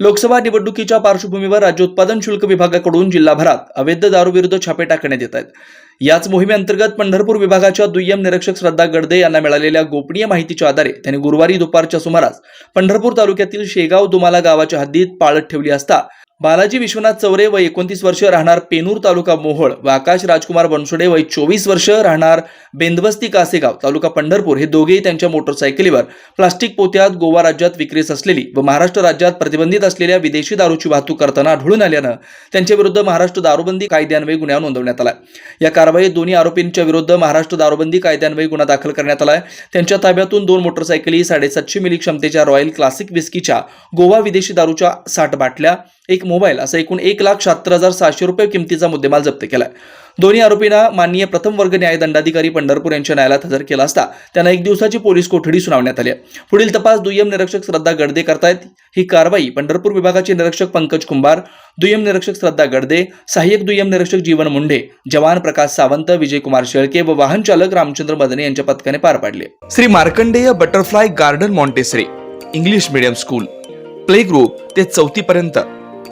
लोकसभा निवडणुकीच्या पार्श्वभूमीवर राज्य उत्पादन शुल्क विभागाकडून जिल्हाभरात अवैध दारूविरुद्ध छापे टाकण्यात येत आहेत. याच मोहिमेअंतर्गत पंढरपूर विभागाच्या दुय्यम निरीक्षक श्रद्धा गडदे यांना मिळालेल्या गोपनीय माहितीच्या आधारे त्यांनी गुरुवारी दुपारच्या सुमारास पंढरपूर तालुक्यातील शेगाव दुमाला गावाच्या हद्दीत पाळत ठेवली असता बालाजी विश्वनाथ चौरे व एकोणतीस वर्ष राहणार पेनूर तालुका मोहोळ व आकाश राजकुमार बनसोडे वय चोवीस वर्ष राहणार बेंदवस्ती कासेगाव तालुका पंढरपूर. हे दोघेही त्यांच्या मोटरसायकलीवर प्लास्टिक पोत्यात गोवा राज्यात विक्रीस असलेली व महाराष्ट्र राज्यात प्रतिबंधित असलेल्या विदेशी दारूची वाहतूक करताना आढळून आल्यानं त्यांच्या विरुद्ध महाराष्ट्र दारूबंदी कायद्यान्वये गुन्हा नोंदवण्यात आला या कारवाईत दोन्ही आरोपींच्या विरुद्ध महाराष्ट्र दारूबंदी कायद्यान्वये गुन्हा दाखल करण्यात आला त्यांच्या ताब्यातून दोन मोटरसायकली साडेसातशे मिली क्षमतेच्या रॉयल क्लासिक विस्कीच्या गोवा विदेशी दारूच्या साठ बाटल्या एक मोबाईल असा एकूण एक लाख शहात्तर हजार सहाशे रुपये किमतीचा मुद्देमाल जप्त केलाय. दोन्ही आरोपींना माननीय प्रथम वर्ग न्यायदंडाधिकारी पंढरपूर यांच्या न्यायालयात हजर केला असता त्यांना एक दिवसाची पोलीस कोठडी सुनावण्यात आली आहे. पुढील तपास दुय्यम निरीक्षक श्रद्धा गडदे करतायत. ही कारवाई पंढरपूर विभागाचे निरीक्षक पंकज कुंभार दुय्यम निरीक्षक श्रद्धा गडदे सहाय्यक दुय्यम निरीक्षक जीवन मुंढे जवान प्रकाश सावंत विजयकुमार शेळके व वाहन चालक रामचंद्र मदने यांच्या पथकाने पार पाडले. Shri Markandeya butterfly garden Montessori English medium school. Play group ते चौथी पर्यंत